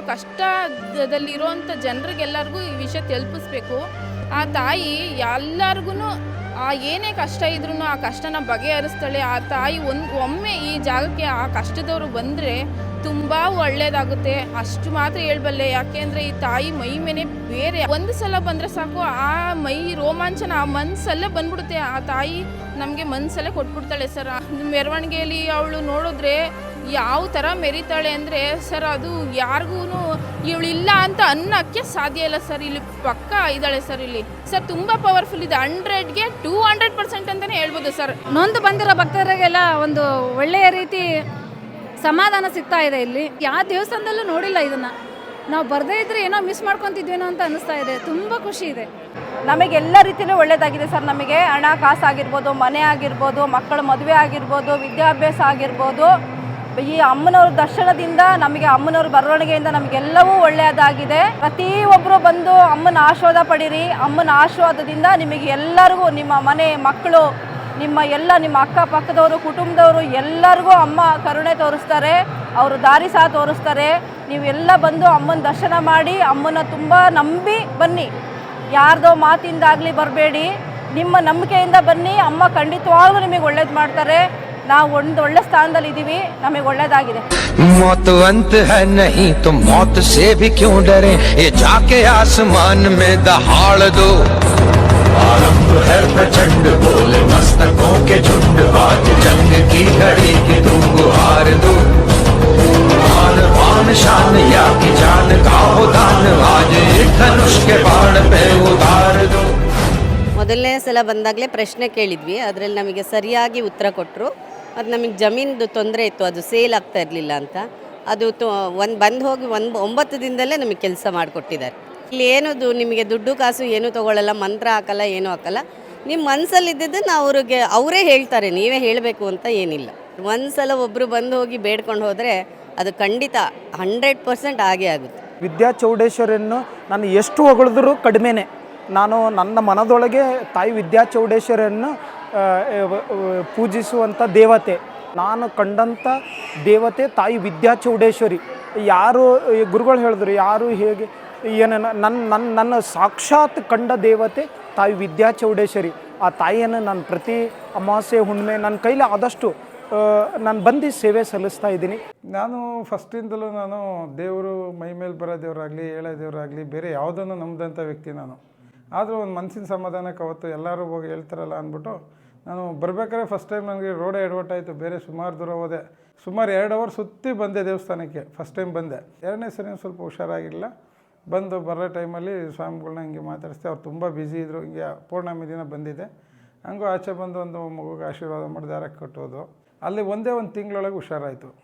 ಕಷ್ಟದಲ್ಲಿರೋಂಥ ಜನರಿಗೆಲ್ಲರಿಗೂ ಈ ವಿಷಯ ತಲುಪಿಸ್ಬೇಕು. ಆ ತಾಯಿ ಎಲ್ಲರಿಗೂ ಆ ಏನೇ ಕಷ್ಟ ಇದ್ರೂ ಆ ಕಷ್ಟನ ಬಗೆಹರಿಸ್ತಾಳೆ. ಆ ತಾಯಿ ಒಂದು, ಒಮ್ಮೆ ಈ ಜಾಗಕ್ಕೆ ಆ ಕಷ್ಟದವರು ಬಂದರೆ ತುಂಬ ಒಳ್ಳೇದಾಗುತ್ತೆ. ಅಷ್ಟು ಮಾತ್ರ ಹೇಳ್ಬಲ್ಲೆ. ಯಾಕೆಂದರೆ ಈ ತಾಯಿ ಮೈ ಮೇಲೆ ಬೇರೆ ಒಂದು ಸಲ ಬಂದರೆ ಸಾಕು, ಆ ಮೈ ರೋಮಾಂಚನ, ಆ ಮನಸ್ಸಲ್ಲೇ ಬಂದ್ಬಿಡುತ್ತೆ. ಆ ತಾಯಿ ನಮಗೆ ಮನಸ್ಸಲ್ಲೇ ಕೊಟ್ಬಿಡ್ತಾಳೆ ಸರ್. ಮೆರವಣಿಗೆಯಲ್ಲಿ ಅವಳು ನೋಡಿದ್ರೆ ಯಾವ ಥರ ಮೆರಿತಾಳೆ ಅಂದರೆ ಸರ್ ಅದು ಯಾರಿಗೂ ಇವಳಿಲ್ಲ ಅಂತ ಅನ್ನೋಕ್ಕೆ ಸಾಧ್ಯ ಇಲ್ಲ ಸರ್ ಇಲ್ಲಿ ಪಕ್ಕ ಇದ್ದಾಳೆ ಸರ್ ಇಲ್ಲಿ. ಸರ್ ತುಂಬ ಪವರ್ಫುಲ್ ಇದೆ. ಹಂಡ್ರೆಡ್ಗೆ ಟೂ ಹಂಡ್ರೆಡ್ ಪರ್ಸೆಂಟ್ ಅಂತಲೇ ಹೇಳ್ಬೋದು ಸರ್. ನೊಂದು ಬಂದಿರೋ ಭಕ್ತರಿಗೆಲ್ಲ ಒಂದು ಒಳ್ಳೆಯ ರೀತಿ ಸಮಾಧಾನ ಸಿಗ್ತಾ ಇದೆ ಇಲ್ಲಿ. ಯಾವ ದೇವಸ್ಥಾನದಲ್ಲೂ ನೋಡಿಲ್ಲ ಇದನ್ನು. ನಾವು ಬರದೇ ಇದ್ರೆ ಏನೋ ಮಿಸ್ ಮಾಡ್ಕೊತಿದ್ವೇನೋ ಅಂತ ಅನಿಸ್ತಾ ಇದೆ. ತುಂಬ ಖುಷಿ ಇದೆ. ನಮಗೆ ಎಲ್ಲ ರೀತಿಯಲ್ಲೂ ಒಳ್ಳೆಯದಾಗಿದೆ ಸರ್. ನಮಗೆ ಹಣ ಕಾಸು ಆಗಿರ್ಬೋದು ಮನೆ ಆಗಿರ್ಬೋದು ಮಕ್ಕಳ ಮದುವೆ ಆಗಿರ್ಬೋದು ವಿದ್ಯಾಭ್ಯಾಸ ಆಗಿರ್ಬೋದು. ಈ ಅಮ್ಮನವ್ರ ದರ್ಶನದಿಂದ ನಮಗೆ ಅಮ್ಮನವ್ರ ಬರವಣಿಗೆಯಿಂದ ನಮಗೆಲ್ಲವೂ ಒಳ್ಳೆಯದಾಗಿದೆ. ಪ್ರತಿ ಒಬ್ಬರು ಬಂದು ಅಮ್ಮನ ಆಶೀರ್ವಾದ ಪಡೀರಿ. ಅಮ್ಮನ ಆಶೀರ್ವಾದದಿಂದ ನಿಮಗೆ ಎಲ್ಲರಿಗೂ ನಿಮ್ಮ ಮನೆ, ಮಕ್ಕಳು, ನಿಮ್ಮ ಎಲ್ಲ ನಿಮ್ಮ ಅಕ್ಕಪಕ್ಕದವರು ಕುಟುಂಬದವರು ಎಲ್ಲರಿಗೂ ಅಮ್ಮ ಕರುಣೆ ತೋರಿಸ್ತಾರೆ. ಅವರು ದಾರಿ ಸಹ ತೋರಿಸ್ತಾರೆ. ನೀವೆಲ್ಲ ಬಂದು ಅಮ್ಮನ ದರ್ಶನ ಮಾಡಿ, ಅಮ್ಮನ ತುಂಬ ನಂಬಿ ಬನ್ನಿ. ಯಾರ್ದೋ ಮಾತಿಂದಾಗಲಿ ಬರಬೇಡಿ. ನಿಮ್ಮ ನಂಬಿಕೆಯಿಂದ ಬನ್ನಿ. ಅಮ್ಮ ಖಂಡಿತವಾಗ್ಲೂ ನಿಮಗೆ ಒಳ್ಳೇದು ಮಾಡ್ತಾರೆ. ನಾವು ಒಂದು ಒಳ್ಳೆ ಸ್ಥಾನದಲ್ಲಿ ಇದ್ದೀವಿ ನಮಗೆ ಒಳ್ಳೇದಾಗಿದೆ मौत अंत है नहीं तो मौत से भी क्यों डरे ये जाके आसमान में दहाड़ दो आरंभ है प्रचंड बोले मस्तकों के झुंड आज जंग की घड़ी की तुम गुहार दो मान मान शान या की जान का हो दान आज एक धनुष के बाण पे उतार दो ಮೊದಲನೇ ಸಲ ಬಂದಾಗಲೇ ಪ್ರಶ್ನೆ ಕೇಳಿದ್ವಿ ಅದರಲ್ಲಿ ನಮಗೆ ಸರಿಯಾಗಿ ಉತ್ತರ ಕೊಟ್ಟರು ಅದು ನಮಗೆ ಜಮೀನ್ದು ತೊಂದರೆ ಇತ್ತು, ಅದು ಸೇಲ್ ಆಗ್ತಾ ಇರಲಿಲ್ಲ ಅಂತ. ಅದು ಒಂದು ಬಂದು ಹೋಗಿ ಒಂದು ಒಂಬತ್ತು ದಿನದಲ್ಲೇ ನಮಗೆ ಕೆಲಸ ಮಾಡಿಕೊಟ್ಟಿದ್ದಾರೆ. ಇಲ್ಲಿ ಏನದು, ನಿಮಗೆ ದುಡ್ಡು ಕಾಸು ಏನೂ ತೊಗೊಳ್ಳಲ್ಲ ಮಂತ್ರ ಹಾಕಲ್ಲ, ಏನೂ ಹಾಕಲ್ಲ. ನಿಮ್ಮ ಮನಸ್ಸಲ್ಲಿದ್ದನ್ನು ಅವ್ರಿಗೆ ಅವರೇ ಹೇಳ್ತಾರೆ, ನೀವೇ ಹೇಳಬೇಕು ಅಂತ ಏನಿಲ್ಲ. ಒಂದ್ಸಲ ಒಬ್ಬರು ಬಂದು ಹೋಗಿ ಬೇಡ್ಕೊಂಡು ಹೋದರೆ ಅದು ಖಂಡಿತ ಹಂಡ್ರೆಡ್ ಪರ್ಸೆಂಟ್ ಆಗೇ ಆಗುತ್ತೆ. ವಿದ್ಯಾ ಚೌಡೇಶ್ವರಿಯನ್ನು ನಾನು ಎಷ್ಟು ಹೊಗಳಿದ್ರೂ ಕಡಿಮೆನೆ. ನಾನು ನನ್ನ ಮನದೊಳಗೆ ತಾಯಿ ವಿದ್ಯಾ ಚೌಡೇಶ್ವರಿಯನ್ನು ಪೂಜಿಸುವಂಥ ದೇವತೆ. ನಾನು ಕಂಡಂಥ ದೇವತೆ ತಾಯಿ ವಿದ್ಯಾ ಚೌಡೇಶ್ವರಿ ಯಾರು ಗುರುಗಳು ಹೇಳಿದ್ರು, ಯಾರು ಹೇಗೆ, ಏನು ನನ್ನ ನನ್ನ ನನ್ನ ಸಾಕ್ಷಾತ್ ಕಂಡ ದೇವತೆ ತಾಯಿ ವಿದ್ಯಾ ಚೌಡೇಶ್ವರಿ ಆ ತಾಯಿಯನ್ನು ನಾನು ಪ್ರತಿ ಅಮಾವಾಸ್ಯೆ, ಹುಣ್ಣಿಮೆ, ನನ್ನ ಕೈಲಿ ಆದಷ್ಟು ನಾನು ಬಂದು ಸೇವೆ ಸಲ್ಲಿಸ್ತಾ ಇದ್ದೀನಿ. ನಾನು ಫಸ್ಟಿಂದಲೂ ನಾನು ದೇವರು ಮೈ ಮೇಲೆ ಬರೋ ದೇವರಾಗಲಿ ಹೇಳೋ ದೇವರಾಗಲಿ, ಬೇರೆ ಯಾವುದನ್ನು ನಂಬಿದಂಥ ವ್ಯಕ್ತಿ ನಾನು. ಆದರೂ ಒಂದು ಮನಸ್ಸಿನ ಸಮಾಧಾನಕ್ಕೆ ಅವತ್ತು ಎಲ್ಲರೂ ಹೋಗಿ ಹೇಳ್ತಾರಲ್ಲ ಅಂದ್ಬಿಟ್ಟು ನಾನು ಬರ್ಬೇಕಾದ್ರೆ ಫಸ್ಟ್ ಟೈಮ್ ನನಗೆ ರೋಡೇ ಎಡವಟ್ಟಾಯಿತು ಬೇರೆ ಸುಮಾರು ದೂರ ಹೋದೆ. ಸುಮಾರು ಎರಡು ಅವರ್ ಸುತ್ತಿ ಬಂದೆ ದೇವಸ್ಥಾನಕ್ಕೆ ಫಸ್ಟ್ ಟೈಮ್ ಬಂದೆ. ಎರಡನೇ ಸರಿ ಸ್ವಲ್ಪ ಹುಷಾರಾಗಿಲ್ಲ ಬಂದು ಬರೋ ಟೈಮಲ್ಲಿ ಸ್ವಾಮಿಗಳನ್ನ ಹಿಂಗೆ ಮಾತಾಡಿಸ್ದೆ. ಅವ್ರು ತುಂಬ ಬ್ಯುಸಿ ಇದ್ದರು ಹಿಂಗೆ ಪೌರ್ಣಮಿ ದಿನ ಬಂದಿದೆ. ಹಂಗೂ ಆಚೆ ಬಂದು ಒಂದು ಮಗುಗೆ ಆಶೀರ್ವಾದ ಮಾಡಿ ಕಟ್ಟೋದು ಅಲ್ಲಿ ಒಂದೇ ಒಂದು ತಿಂಗಳೊಳಗೆ ಹುಷಾರಾಯಿತು.